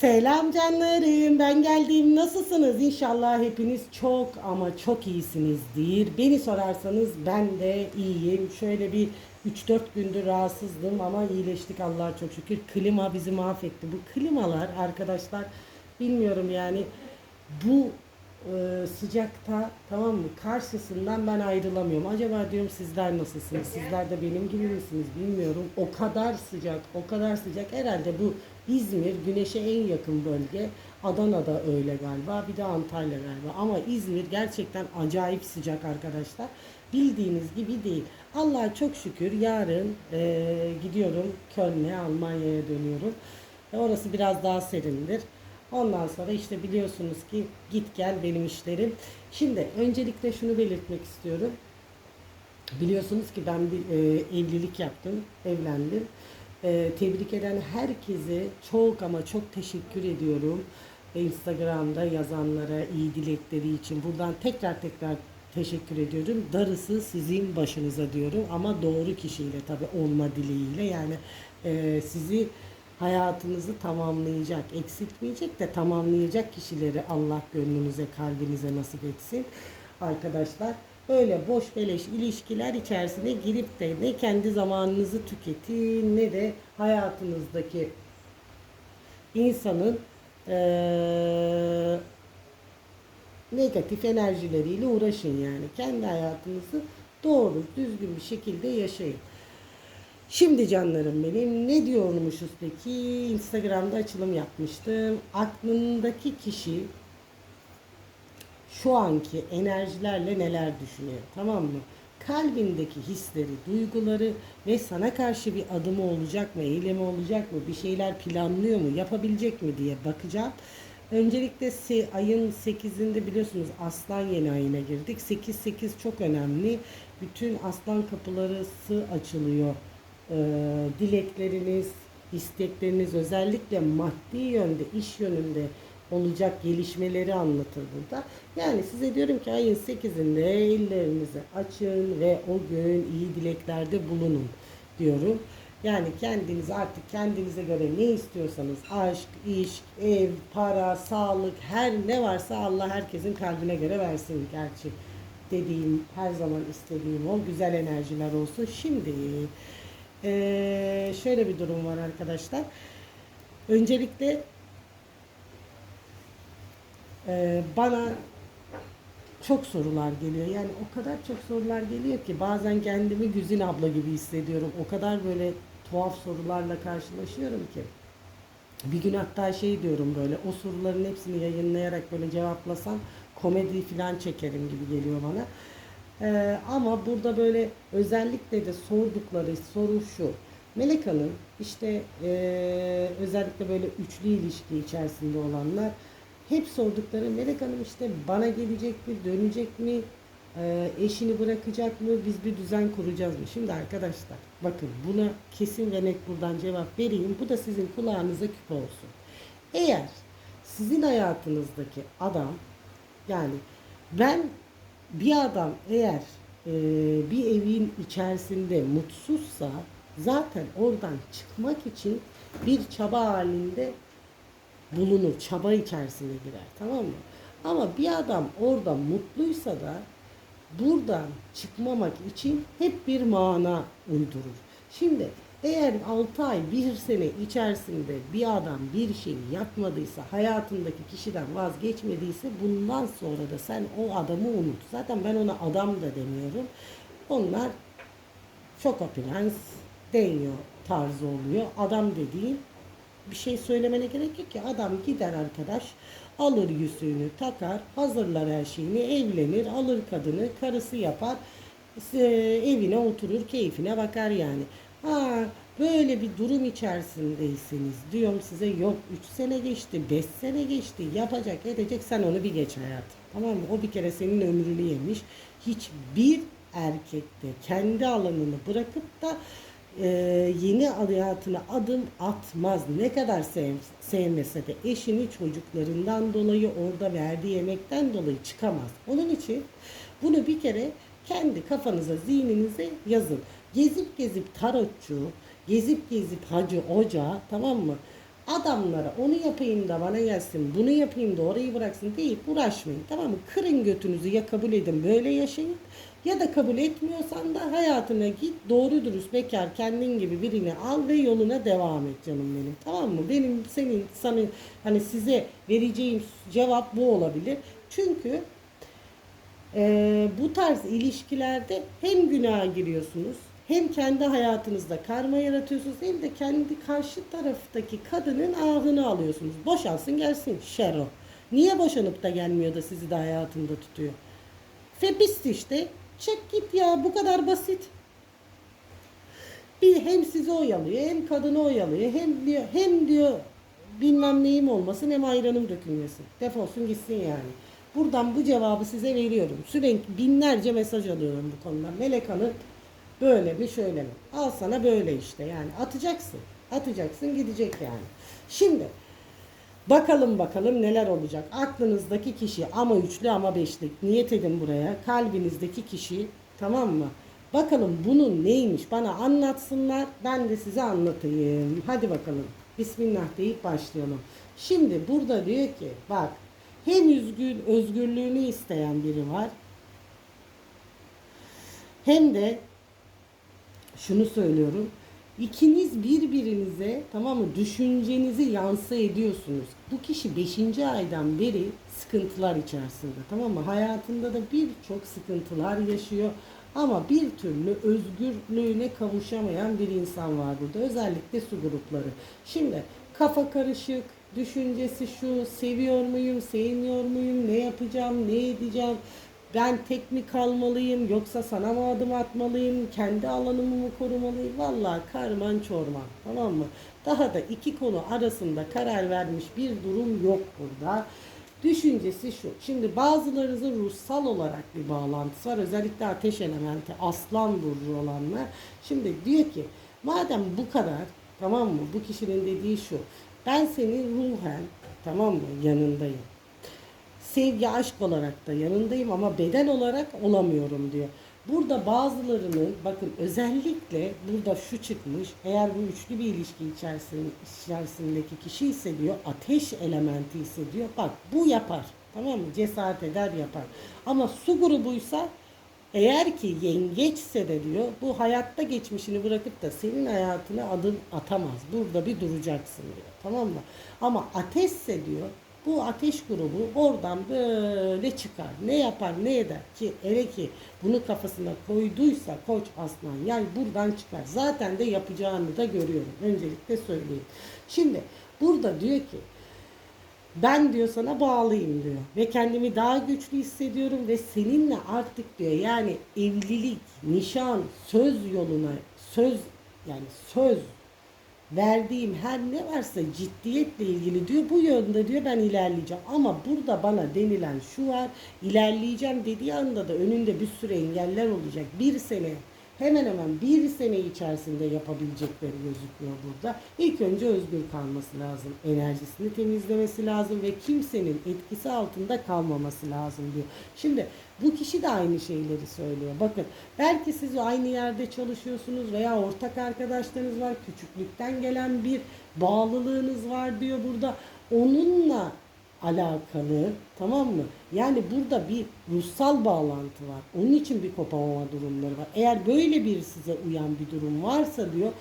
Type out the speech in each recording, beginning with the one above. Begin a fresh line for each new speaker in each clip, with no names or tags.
Selam canlarım ben geldim nasılsınız İnşallah hepiniz çok ama çok iyisinizdir beni sorarsanız ben de iyiyim şöyle bir 3-4 gündür rahatsızdım ama iyileştik Allah'a çok şükür klima bizi mahvetti bu klimalar arkadaşlar bilmiyorum yani bu e, sıcakta tamam mı karşısından ben ayrılamıyorum. Acaba diyorum sizler nasılsınız? Sizler de benim gibi misiniz bilmiyorum. O kadar sıcak, o kadar sıcak. Herhalde bu İzmir güneşe en yakın bölge. Adana'da öyle galiba. Bir de Antalya galiba. Ama İzmir gerçekten acayip sıcak arkadaşlar. Bildiğiniz gibi değil. Allah'a çok şükür yarın e, gidiyorum Köln'e, Almanya'ya dönüyorum. E, orası biraz daha serindir. Ondan sonra işte biliyorsunuz ki git gel benim işlerim. Şimdi öncelikle şunu belirtmek istiyorum. Biliyorsunuz ki ben bir e, evlilik yaptım, evlendim. E, tebrik eden herkese çok ama çok teşekkür ediyorum. Instagram'da yazanlara iyi dilekleri için buradan tekrar tekrar teşekkür ediyorum. Darısı sizin başınıza diyorum ama doğru kişiyle tabii olma dileğiyle yani e, sizi hayatınızı tamamlayacak, eksiltmeyecek de tamamlayacak kişileri Allah gönlünüze, kalbinize nasip etsin. Arkadaşlar öyle boş beleş ilişkiler içerisine girip de ne kendi zamanınızı tüketin ne de hayatınızdaki insanın eee, negatif enerjileriyle uğraşın yani. Kendi hayatınızı doğru, düzgün bir şekilde yaşayın. Şimdi canlarım benim ne diyormuşuz peki? Instagram'da açılım yapmıştım. Aklındaki kişi şu anki enerjilerle neler düşünüyor tamam mı? Kalbindeki hisleri, duyguları ve sana karşı bir adımı olacak mı, eylemi olacak mı, bir şeyler planlıyor mu, yapabilecek mi diye bakacağım. Öncelikle ayın 8'inde biliyorsunuz aslan yeni ayına girdik. 8-8 çok önemli. Bütün aslan kapılarısı açılıyor. Ee, dilekleriniz, istekleriniz özellikle maddi yönde, iş yönünde olacak gelişmeleri anlatır burada. Yani size diyorum ki ayın 8'inde ellerinizi açın ve o gün iyi dileklerde bulunun diyorum. Yani kendiniz artık kendinize göre ne istiyorsanız aşk, iş, ev, para, sağlık her ne varsa Allah herkesin kalbine göre versin gerçi. Dediğim her zaman istediğim o güzel enerjiler olsun. Şimdi eee, şöyle bir durum var arkadaşlar. Öncelikle eee, bana çok sorular geliyor. Yani o kadar çok sorular geliyor ki bazen kendimi Güzin abla gibi hissediyorum. O kadar böyle tuhaf sorularla karşılaşıyorum ki. Bir gün hatta şey diyorum böyle o soruların hepsini yayınlayarak böyle cevaplasam komedi falan çekerim gibi geliyor bana. Ee, ama burada böyle özellikle de sordukları soru şu. Melek Hanım işte ee, özellikle böyle üçlü ilişki içerisinde olanlar hep sordukları Melek Hanım işte bana gelecek mi, dönecek mi, e, eşini bırakacak mı, biz bir düzen kuracağız mı? Şimdi arkadaşlar bakın buna kesin ve net buradan cevap vereyim. Bu da sizin kulağınıza küpe olsun. Eğer sizin hayatınızdaki adam yani ben bir adam eğer e, bir evin içerisinde mutsuzsa zaten oradan çıkmak için bir çaba halinde bulunur, çaba içerisine girer tamam mı? Ama bir adam orada mutluysa da buradan çıkmamak için hep bir mana uydurur. Şimdi eğer 6 ay, 1 sene içerisinde bir adam bir şey yapmadıysa, hayatındaki kişiden vazgeçmediyse bundan sonra da sen o adamı unut. Zaten ben ona adam da demiyorum. Onlar çok apirans deniyor tarzı oluyor. Adam dediğin bir şey söylemene gerek yok ki. Adam gider arkadaş alır yüzüğünü takar, hazırlar her şeyini, evlenir, alır kadını, karısı yapar, e, evine oturur, keyfine bakar yani. Ha böyle bir durum içerisindeyseniz diyorum size yok 3 sene geçti, 5 sene geçti, yapacak edecek sen onu bir geç hayat. Tamam mı? O bir kere senin ömrünü yemiş. Hiçbir erkekte kendi alanını bırakıp da e, yeni hayatına adım atmaz. Ne kadar sev, sevmese de eşini çocuklarından dolayı orada verdiği yemekten dolayı çıkamaz. Onun için bunu bir kere kendi kafanıza, zihninize yazın. Gezip gezip tarotçu, gezip gezip hacı, hoca tamam mı? Adamlara onu yapayım da bana gelsin, bunu yapayım da orayı bıraksın deyip uğraşmayın. Tamam mı? Kırın götünüzü ya kabul edin böyle yaşayın. Ya da kabul etmiyorsan da hayatına git doğru dürüst bekar kendin gibi birini al ve yoluna devam et canım benim. Tamam mı? Benim senin sana hani size vereceğim cevap bu olabilir. Çünkü ee, bu tarz ilişkilerde hem günaha giriyorsunuz hem kendi hayatınızda karma yaratıyorsunuz hem de kendi karşı taraftaki kadının ahını alıyorsunuz. Boşansın gelsin şero. Niye boşanıp da gelmiyor da sizi de hayatında tutuyor? Febist işte. Çek git ya bu kadar basit. Bir hem sizi oyalıyor hem kadını oyalıyor hem diyor hem diyor bilmem neyim olmasın hem ayranım dökülmesin. Defolsun gitsin yani. Buradan bu cevabı size veriyorum. Sürekli binlerce mesaj alıyorum bu konuda. Melek Hanım böyle mi şöyle mi? Al sana böyle işte yani atacaksın. Atacaksın gidecek yani. Şimdi bakalım bakalım neler olacak. Aklınızdaki kişi ama üçlü ama beşlik niyet edin buraya. Kalbinizdeki kişi tamam mı? Bakalım bunun neymiş bana anlatsınlar. Ben de size anlatayım. Hadi bakalım. Bismillah deyip başlayalım. Şimdi burada diyor ki bak hem özgür, özgürlüğünü isteyen biri var. Hem de şunu söylüyorum. İkiniz birbirinize tamam mı düşüncenizi yansı ediyorsunuz. Bu kişi 5. aydan beri sıkıntılar içerisinde tamam mı? Hayatında da birçok sıkıntılar yaşıyor. Ama bir türlü özgürlüğüne kavuşamayan bir insan var burada. Özellikle su grupları. Şimdi kafa karışık, düşüncesi şu, seviyor muyum, sevmiyor muyum, ne yapacağım, ne edeceğim, ben tek mi kalmalıyım yoksa sana mı adım atmalıyım, kendi alanımı mı korumalıyım? Vallahi karman çorman tamam mı? Daha da iki konu arasında karar vermiş bir durum yok burada. Düşüncesi şu. Şimdi bazılarınızın ruhsal olarak bir bağlantısı var. Özellikle ateş elementi, aslan burcu olanlar. Şimdi diyor ki madem bu kadar tamam mı? Bu kişinin dediği şu. Ben senin ruhen tamam mı yanındayım. Sevgi aşk olarak da yanındayım ama beden olarak olamıyorum diyor. Burada bazılarının bakın özellikle burada şu çıkmış. Eğer bu üçlü bir ilişki içerisinde, içerisindeki kişi ise diyor ateş elementi ise diyor. Bak bu yapar. Tamam mı? Cesaret eder yapar. Ama su grubuysa eğer ki yengeçse de diyor bu hayatta geçmişini bırakıp da senin hayatına adım atamaz. Burada bir duracaksın diyor. Tamam mı? Ama ateşse diyor bu ateş grubu oradan böyle çıkar. Ne yapar ne eder ki hele ki bunu kafasına koyduysa koç aslan yani buradan çıkar. Zaten de yapacağını da görüyorum. Öncelikle söyleyeyim. Şimdi burada diyor ki ben diyor sana bağlıyım diyor. Ve kendimi daha güçlü hissediyorum ve seninle artık diyor yani evlilik, nişan, söz yoluna söz yani söz verdiğim her ne varsa ciddiyetle ilgili diyor bu yönde diyor ben ilerleyeceğim. Ama burada bana denilen şu var ilerleyeceğim dediği anda da önünde bir sürü engeller olacak. Bir sene hemen hemen bir sene içerisinde yapabilecekleri gözüküyor burada. İlk önce özgür kalması lazım. Enerjisini temizlemesi lazım ve kimsenin etkisi altında kalmaması lazım diyor. Şimdi bu kişi de aynı şeyleri söylüyor. Bakın belki siz aynı yerde çalışıyorsunuz veya ortak arkadaşlarınız var. Küçüklükten gelen bir bağlılığınız var diyor burada. Onunla alakalı tamam mı? Yani burada bir ruhsal bağlantı var. Onun için bir kopamama durumları var. Eğer böyle bir size uyan bir durum varsa diyor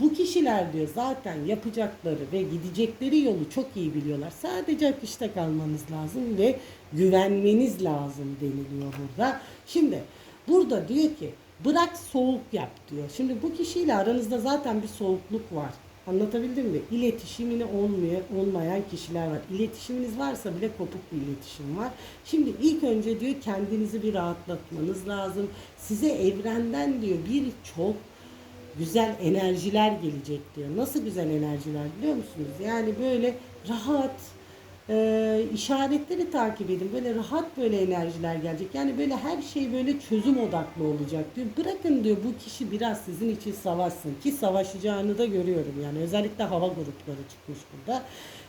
bu kişiler diyor zaten yapacakları ve gidecekleri yolu çok iyi biliyorlar. Sadece akışta kalmanız lazım ve güvenmeniz lazım deniliyor burada. Şimdi burada diyor ki bırak soğuk yap diyor. Şimdi bu kişiyle aranızda zaten bir soğukluk var. Anlatabildim mi? İletişimini olmayan, olmayan kişiler var. İletişiminiz varsa bile kopuk bir iletişim var. Şimdi ilk önce diyor kendinizi bir rahatlatmanız lazım. Size evrenden diyor birçok güzel enerjiler gelecek diyor. Nasıl güzel enerjiler biliyor musunuz? Yani böyle rahat, e, işaretleri takip edin. Böyle rahat böyle enerjiler gelecek. Yani böyle her şey böyle çözüm odaklı olacak diyor. Bırakın diyor bu kişi biraz sizin için savaşsın. Ki savaşacağını da görüyorum yani. Özellikle hava grupları çıkmış burada.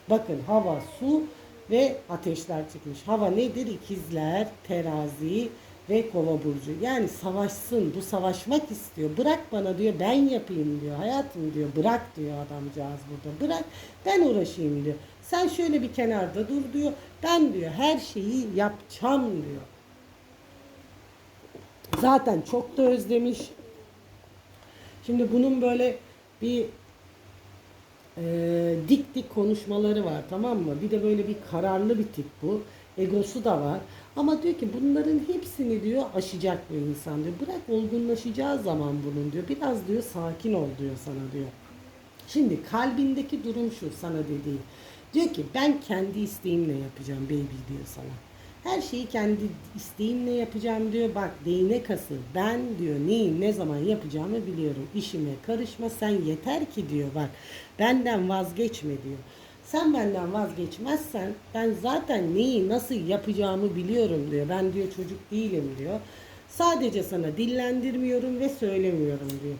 Bakın hava, su ve ateşler çıkmış. Hava nedir? İkizler, terazi, ve kova burcu. Yani savaşsın, bu savaşmak istiyor. Bırak bana diyor, ben yapayım diyor. Hayatım diyor, bırak diyor adamcağız burada. Bırak, ben uğraşayım diyor. Sen şöyle bir kenarda dur diyor. Ben diyor her şeyi yapacağım diyor. Zaten çok da özlemiş. Şimdi bunun böyle bir e, dik dik konuşmaları var tamam mı? Bir de böyle bir kararlı bir tip bu. Egosu da var. Ama diyor ki bunların hepsini diyor aşacak bu insan diyor. Bırak olgunlaşacağı zaman bunun diyor. Biraz diyor sakin ol diyor sana diyor. Şimdi kalbindeki durum şu sana dediği. Diyor ki ben kendi isteğimle yapacağım baby diyor sana. Her şeyi kendi isteğimle yapacağım diyor. Bak değnek kası ben diyor neyi ne zaman yapacağımı biliyorum. İşime karışma sen yeter ki diyor bak benden vazgeçme diyor. Sen benden vazgeçmezsen ben zaten neyi nasıl yapacağımı biliyorum diyor. Ben diyor çocuk değilim diyor. Sadece sana dillendirmiyorum ve söylemiyorum diyor.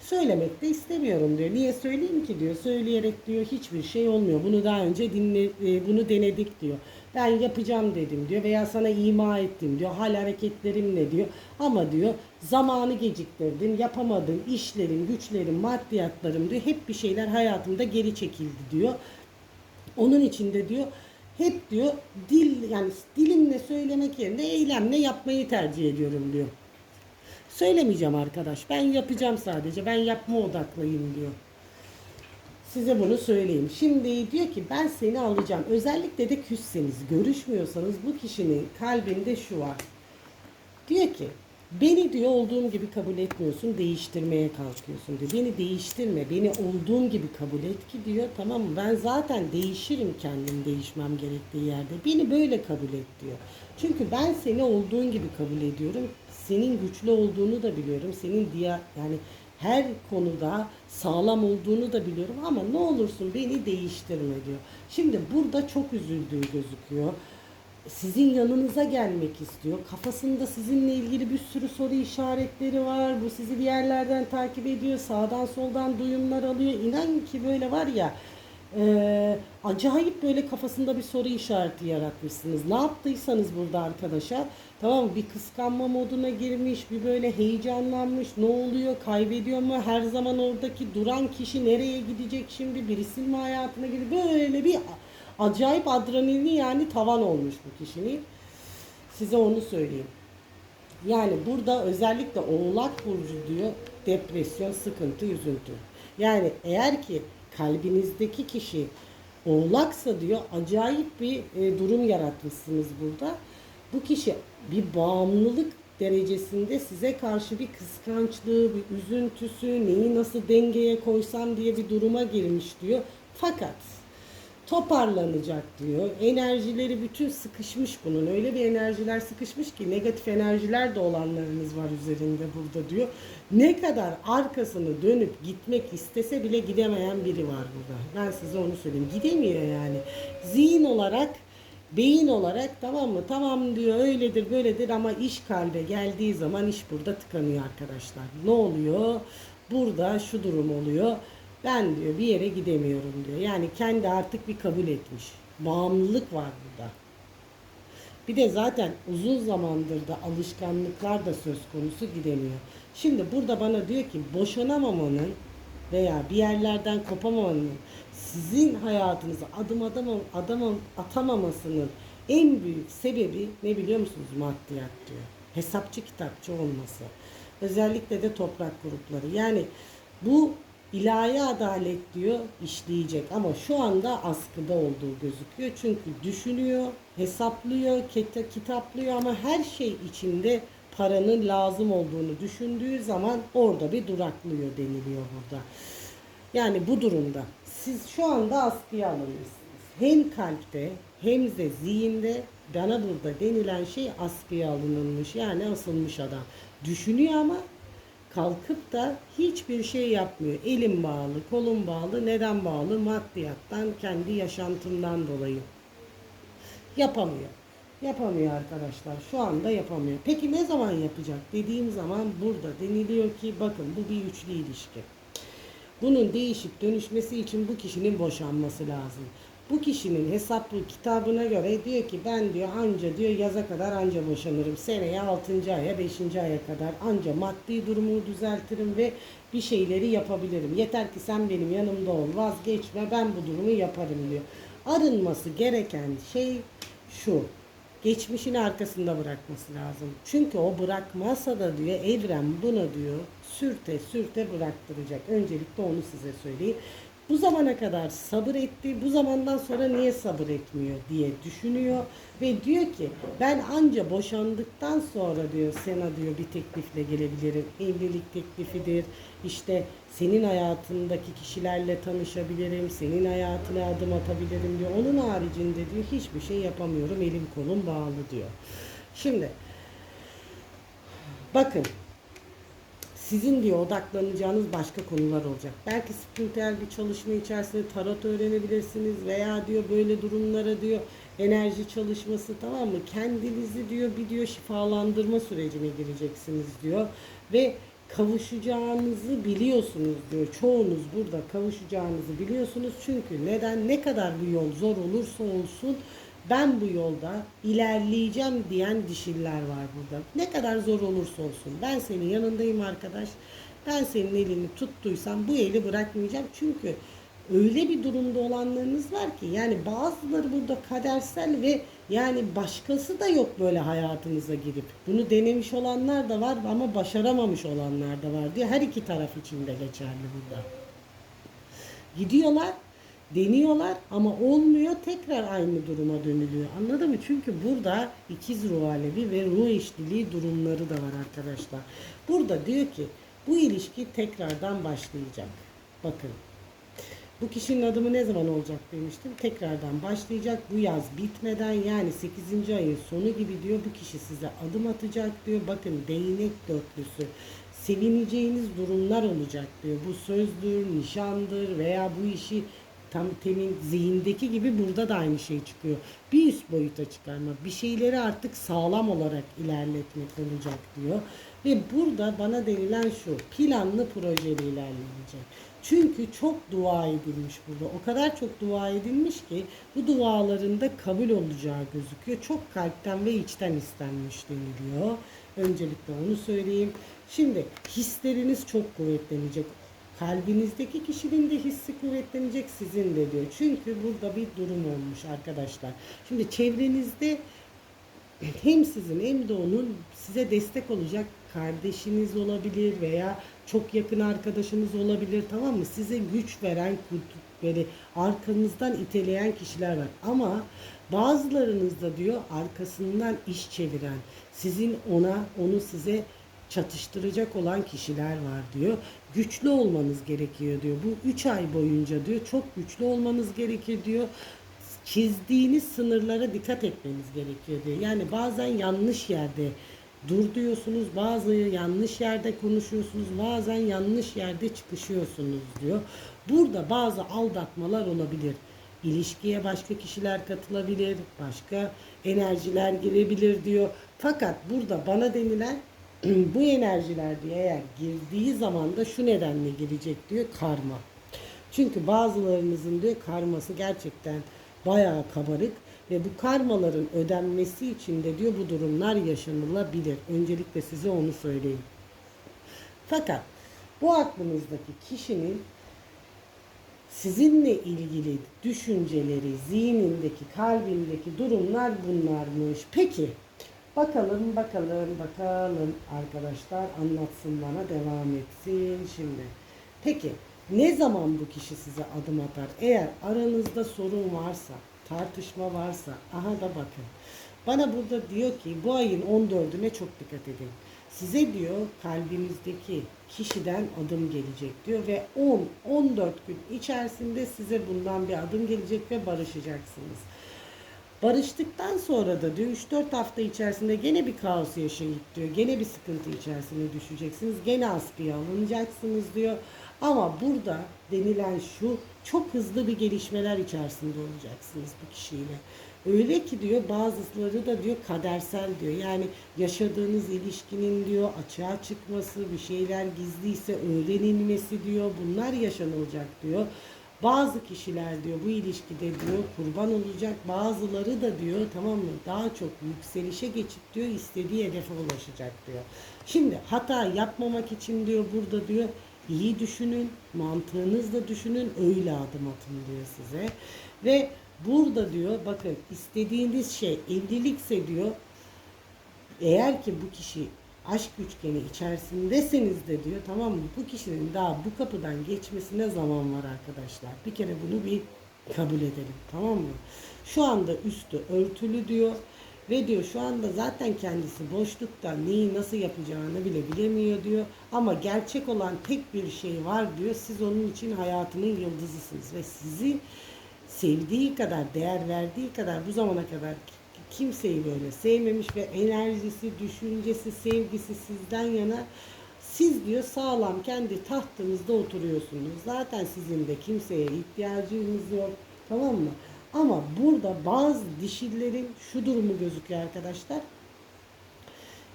Söylemek de istemiyorum diyor. Niye söyleyeyim ki diyor. Söyleyerek diyor hiçbir şey olmuyor. Bunu daha önce dinle, e, bunu denedik diyor. Ben yapacağım dedim diyor veya sana ima ettim diyor. Hal hareketlerimle diyor. Ama diyor zamanı geciktirdim, yapamadım, işlerim, güçlerim, maddiyatlarım diyor. Hep bir şeyler hayatımda geri çekildi diyor. Onun içinde diyor hep diyor dil yani dilimle söylemek yerine eylemle yapmayı tercih ediyorum diyor. Söylemeyeceğim arkadaş. Ben yapacağım sadece. Ben yapma odaklıyım diyor. Size bunu söyleyeyim. Şimdi diyor ki ben seni alacağım. Özellikle de küsseniz, görüşmüyorsanız bu kişinin kalbinde şu var. Diyor ki beni diyor olduğum gibi kabul etmiyorsun, değiştirmeye kalkıyorsun diyor. Beni değiştirme, beni olduğum gibi kabul et ki diyor. Tamam mı? Ben zaten değişirim kendim değişmem gerektiği yerde. Beni böyle kabul et diyor. Çünkü ben seni olduğun gibi kabul ediyorum. Senin güçlü olduğunu da biliyorum. Senin diğer yani her konuda sağlam olduğunu da biliyorum ama ne olursun beni değiştirme diyor. Şimdi burada çok üzüldüğü gözüküyor sizin yanınıza gelmek istiyor. Kafasında sizinle ilgili bir sürü soru işaretleri var. Bu sizi bir yerlerden takip ediyor. Sağdan soldan duyumlar alıyor. İnan ki böyle var ya e, acayip böyle kafasında bir soru işareti yaratmışsınız. Ne yaptıysanız burada arkadaşa tamam? Bir kıskanma moduna girmiş. Bir böyle heyecanlanmış. Ne oluyor? Kaybediyor mu? Her zaman oradaki duran kişi nereye gidecek şimdi? Birisi mi hayatına girdi? Böyle bir acayip adrenalini yani tavan olmuş bu kişinin. Size onu söyleyeyim. Yani burada özellikle oğlak burcu diyor depresyon, sıkıntı, üzüntü. Yani eğer ki kalbinizdeki kişi oğlaksa diyor acayip bir e, durum yaratmışsınız burada. Bu kişi bir bağımlılık derecesinde size karşı bir kıskançlığı, bir üzüntüsü, neyi nasıl dengeye koysam diye bir duruma girmiş diyor. Fakat toparlanacak diyor. Enerjileri bütün sıkışmış bunun. Öyle bir enerjiler sıkışmış ki negatif enerjiler de olanlarınız var üzerinde burada diyor. Ne kadar arkasını dönüp gitmek istese bile gidemeyen biri var burada. Ben size onu söyleyeyim. Gidemiyor yani. Zihin olarak Beyin olarak tamam mı? Tamam diyor öyledir böyledir ama iş kalbe geldiği zaman iş burada tıkanıyor arkadaşlar. Ne oluyor? Burada şu durum oluyor. Ben diyor bir yere gidemiyorum diyor. Yani kendi artık bir kabul etmiş. Bağımlılık var burada. Bir de zaten uzun zamandır da alışkanlıklar da söz konusu gidemiyor. Şimdi burada bana diyor ki boşanamamanın veya bir yerlerden kopamamanın sizin hayatınıza adım adam adam atamamasının en büyük sebebi ne biliyor musunuz? Maddiyat diyor. Hesapçı kitapçı olması. Özellikle de toprak grupları. Yani bu ilahi adalet diyor işleyecek ama şu anda askıda olduğu gözüküyor. Çünkü düşünüyor, hesaplıyor, kita- kitaplıyor ama her şey içinde paranın lazım olduğunu düşündüğü zaman orada bir duraklıyor deniliyor burada. Yani bu durumda siz şu anda askıya alınmışsınız. Hem kalpte hem de zihinde bana burada denilen şey askıya alınılmış. Yani asılmış adam. Düşünüyor ama kalkıp da hiçbir şey yapmıyor. Elim bağlı, kolum bağlı. Neden bağlı? Maddiyattan, kendi yaşantından dolayı. Yapamıyor. Yapamıyor arkadaşlar. Şu anda yapamıyor. Peki ne zaman yapacak dediğim zaman burada deniliyor ki bakın bu bir üçlü ilişki. Bunun değişip dönüşmesi için bu kişinin boşanması lazım. Bu kişinin hesaplı kitabına göre diyor ki ben diyor anca diyor yaza kadar anca boşanırım. Seneye 6. aya 5. aya kadar anca maddi durumu düzeltirim ve bir şeyleri yapabilirim. Yeter ki sen benim yanımda ol vazgeçme ben bu durumu yaparım diyor. Arınması gereken şey şu. Geçmişini arkasında bırakması lazım. Çünkü o bırakmazsa da diyor evren buna diyor sürte sürte bıraktıracak. Öncelikle onu size söyleyeyim. Bu zamana kadar sabır etti. Bu zamandan sonra niye sabır etmiyor diye düşünüyor ve diyor ki ben anca boşandıktan sonra diyor sana diyor bir teklifle gelebilirim. Evlilik teklifidir. İşte senin hayatındaki kişilerle tanışabilirim. Senin hayatına adım atabilirim diyor. Onun haricinde diyor hiçbir şey yapamıyorum. Elim kolum bağlı diyor. Şimdi bakın sizin diyor odaklanacağınız başka konular olacak. Belki spiritüel bir çalışma içerisinde tarot öğrenebilirsiniz veya diyor böyle durumlara diyor enerji çalışması tamam mı? Kendinizi diyor bir diyor şifalandırma sürecine gireceksiniz diyor ve kavuşacağınızı biliyorsunuz diyor. Çoğunuz burada kavuşacağınızı biliyorsunuz. Çünkü neden? Ne kadar bu yol zor olursa olsun ben bu yolda ilerleyeceğim diyen dişiller var burada. Ne kadar zor olursa olsun. Ben senin yanındayım arkadaş. Ben senin elini tuttuysam bu eli bırakmayacağım. Çünkü öyle bir durumda olanlarınız var ki yani bazıları burada kadersel ve yani başkası da yok böyle hayatınıza girip. Bunu denemiş olanlar da var ama başaramamış olanlar da var diye her iki taraf için de geçerli burada. Gidiyorlar deniyorlar ama olmuyor tekrar aynı duruma dönülüyor. Anladın mı? Çünkü burada ikiz ruh alevi ve ruh eşliliği durumları da var arkadaşlar. Burada diyor ki bu ilişki tekrardan başlayacak. Bakın. Bu kişinin adımı ne zaman olacak demiştim. Tekrardan başlayacak. Bu yaz bitmeden yani 8. ayın sonu gibi diyor bu kişi size adım atacak diyor. Bakın değnek dörtlüsü sevineceğiniz durumlar olacak diyor. Bu sözdür, nişandır veya bu işi tam temin zihindeki gibi burada da aynı şey çıkıyor. Bir üst boyuta çıkarma, bir şeyleri artık sağlam olarak ilerletmek olacak diyor. Ve burada bana denilen şu, planlı projeli ilerlenecek. Çünkü çok dua edilmiş burada. O kadar çok dua edilmiş ki bu duaların da kabul olacağı gözüküyor. Çok kalpten ve içten istenmiş deniliyor. Öncelikle onu söyleyeyim. Şimdi hisleriniz çok kuvvetlenecek. Kalbinizdeki kişinin de hissi kuvvetlenecek sizin de diyor. Çünkü burada bir durum olmuş arkadaşlar. Şimdi çevrenizde hem sizin hem de onun size destek olacak kardeşiniz olabilir veya çok yakın arkadaşınız olabilir tamam mı? Size güç veren böyle arkanızdan iteleyen kişiler var. Ama bazılarınızda diyor arkasından iş çeviren, sizin ona onu size çatıştıracak olan kişiler var diyor. Güçlü olmanız gerekiyor diyor. Bu 3 ay boyunca diyor çok güçlü olmanız gerekiyor diyor. Çizdiğiniz sınırlara dikkat etmeniz gerekiyor diyor. Yani bazen yanlış yerde dur diyorsunuz, bazı yanlış yerde konuşuyorsunuz, bazen yanlış yerde çıkışıyorsunuz diyor. Burada bazı aldatmalar olabilir. İlişkiye başka kişiler katılabilir, başka enerjiler girebilir diyor. Fakat burada bana denilen bu enerjiler diye eğer girdiği zaman da şu nedenle girecek diyor karma. Çünkü bazılarınızın diyor karması gerçekten bayağı kabarık ve bu karmaların ödenmesi için de diyor bu durumlar yaşanılabilir. Öncelikle size onu söyleyeyim. Fakat bu aklınızdaki kişinin sizinle ilgili düşünceleri, zihnindeki, kalbindeki durumlar bunlarmış. Peki bakalım, bakalım, bakalım arkadaşlar anlatsın bana devam etsin şimdi. Peki ne zaman bu kişi size adım atar? Eğer aranızda sorun varsa, tartışma varsa, aha da bakın. Bana burada diyor ki bu ayın 14'üne çok dikkat edin. Size diyor kalbinizdeki kişiden adım gelecek diyor ve 10-14 gün içerisinde size bundan bir adım gelecek ve barışacaksınız. Barıştıktan sonra da diyor 3-4 hafta içerisinde gene bir kaos yaşayıp diyor. Gene bir sıkıntı içerisine düşeceksiniz. Gene askıya alınacaksınız diyor. Ama burada denilen şu çok hızlı bir gelişmeler içerisinde olacaksınız bu kişiyle. Öyle ki diyor bazıları da diyor kadersel diyor. Yani yaşadığınız ilişkinin diyor açığa çıkması, bir şeyler gizliyse öğrenilmesi diyor. Bunlar yaşanılacak diyor. Bazı kişiler diyor bu ilişkide diyor kurban olacak. Bazıları da diyor tamam mı daha çok yükselişe geçip diyor istediği hedefe ulaşacak diyor. Şimdi hata yapmamak için diyor burada diyor iyi düşünün, mantığınızla düşünün, öyle adım atın diyor size. Ve burada diyor bakın istediğiniz şey evlilikse diyor eğer ki bu kişi aşk üçgeni içerisindeseniz de diyor tamam mı bu kişinin daha bu kapıdan geçmesine zaman var arkadaşlar. Bir kere bunu bir kabul edelim tamam mı? Şu anda üstü örtülü diyor ve diyor şu anda zaten kendisi boşlukta neyi nasıl yapacağını bile bilemiyor diyor. Ama gerçek olan tek bir şey var diyor. Siz onun için hayatının yıldızısınız ve sizi sevdiği kadar, değer verdiği kadar bu zamana kadar kimseyi böyle sevmemiş ve enerjisi, düşüncesi, sevgisi sizden yana siz diyor sağlam kendi tahtınızda oturuyorsunuz. Zaten sizin de kimseye ihtiyacınız yok. Tamam mı? Ama burada bazı dişillerin şu durumu gözüküyor arkadaşlar.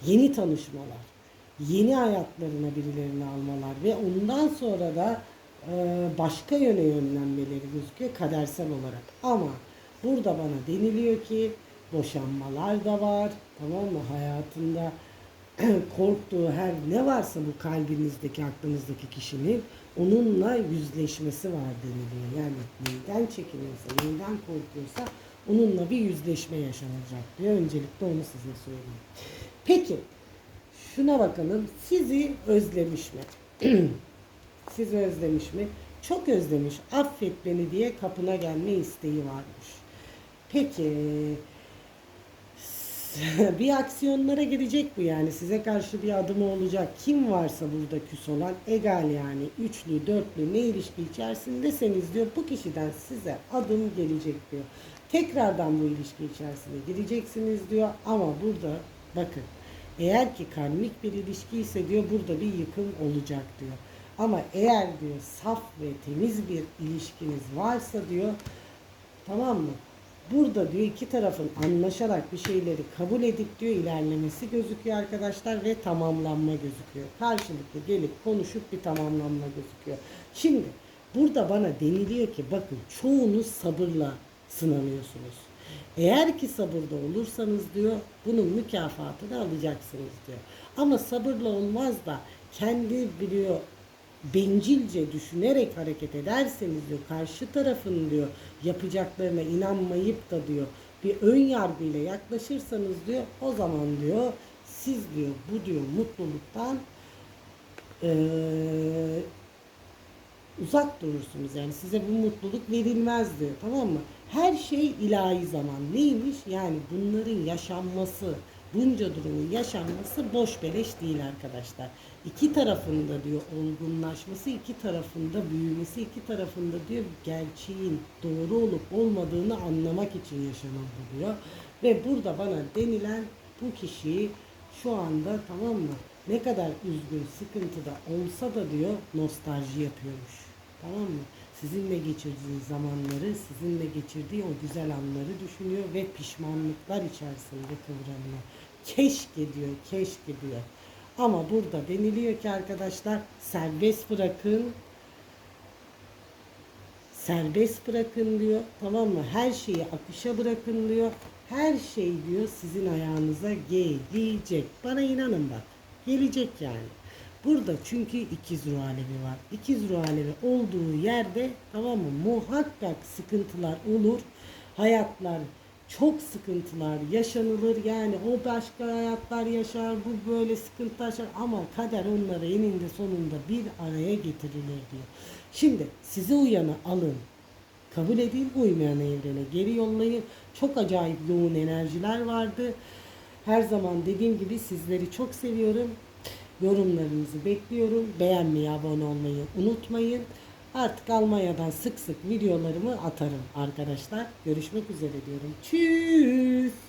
Yeni tanışmalar, yeni hayatlarına birilerini almalar ve ondan sonra da e, başka yöne yönlenmeleri gözüküyor kadersel olarak. Ama burada bana deniliyor ki boşanmalar da var. Tamam mı? Hayatında korktuğu her ne varsa bu kalbinizdeki, aklınızdaki kişinin onunla yüzleşmesi var deniliyor. Yani neyden çekiniyorsa, neyden korkuyorsa onunla bir yüzleşme yaşanacak diyor. Öncelikle onu size söyleyeyim. Peki şuna bakalım. Sizi özlemiş mi? Sizi özlemiş mi? Çok özlemiş. Affet beni diye kapına gelme isteği varmış. Peki bir aksiyonlara girecek bu yani. Size karşı bir adımı olacak. Kim varsa burada küs olan egal yani. Üçlü, dörtlü ne ilişki içerisindeseniz diyor bu kişiden size adım gelecek diyor. Tekrardan bu ilişki içerisine gireceksiniz diyor ama burada bakın eğer ki karmik bir ilişki ise diyor burada bir yıkım olacak diyor. Ama eğer diyor saf ve temiz bir ilişkiniz varsa diyor tamam mı? Burada diyor iki tarafın anlaşarak bir şeyleri kabul edip diyor ilerlemesi gözüküyor arkadaşlar ve tamamlanma gözüküyor. Karşılıklı gelip konuşup bir tamamlanma gözüküyor. Şimdi burada bana deniliyor ki bakın çoğunuz sabırla sınanıyorsunuz. Eğer ki sabırda olursanız diyor bunun mükafatını alacaksınız diyor. Ama sabırla olmaz da kendi biliyor bencilce düşünerek hareket ederseniz diyor karşı tarafın diyor yapacaklarına inanmayıp da diyor bir ön yargıyla yaklaşırsanız diyor o zaman diyor siz diyor bu diyor mutluluktan eee, uzak durursunuz yani size bu mutluluk verilmez diyor tamam mı? Her şey ilahi zaman neymiş? Yani bunların yaşanması, bunca durumun yaşanması boş beleş değil arkadaşlar. İki tarafında diyor olgunlaşması, iki tarafında büyümesi, iki tarafında diyor gerçeğin doğru olup olmadığını anlamak için yaşanıldı diyor. Ve burada bana denilen bu kişiyi şu anda tamam mı? Ne kadar üzgün, sıkıntıda olsa da diyor nostalji yapıyormuş. Tamam mı? Sizinle geçirdiği zamanları, sizinle geçirdiği o güzel anları düşünüyor ve pişmanlıklar içerisinde kıvranıyor. Keşke diyor, keşke diyor. Ama burada deniliyor ki arkadaşlar serbest bırakın, serbest bırakın diyor. Tamam mı? Her şeyi akışa bırakın diyor. Her şey diyor sizin ayağınıza gelecek. Bana inanın bak. Gelecek yani. Burada çünkü ikiz ruh alevi var. İkiz ruh alevi olduğu yerde tamam mı? Muhakkak sıkıntılar olur. Hayatlar çok sıkıntılar yaşanılır. Yani o başka hayatlar yaşar, bu böyle sıkıntı yaşar ama kader onları eninde sonunda bir araya getirilir diyor. Şimdi size uyanı alın. Kabul edin, uymayan evrene geri yollayın. Çok acayip yoğun enerjiler vardı. Her zaman dediğim gibi sizleri çok seviyorum. Yorumlarınızı bekliyorum. Beğenmeyi, abone olmayı unutmayın. Artık Almanya'dan sık sık videolarımı atarım arkadaşlar. Görüşmek üzere diyorum. Tschüss.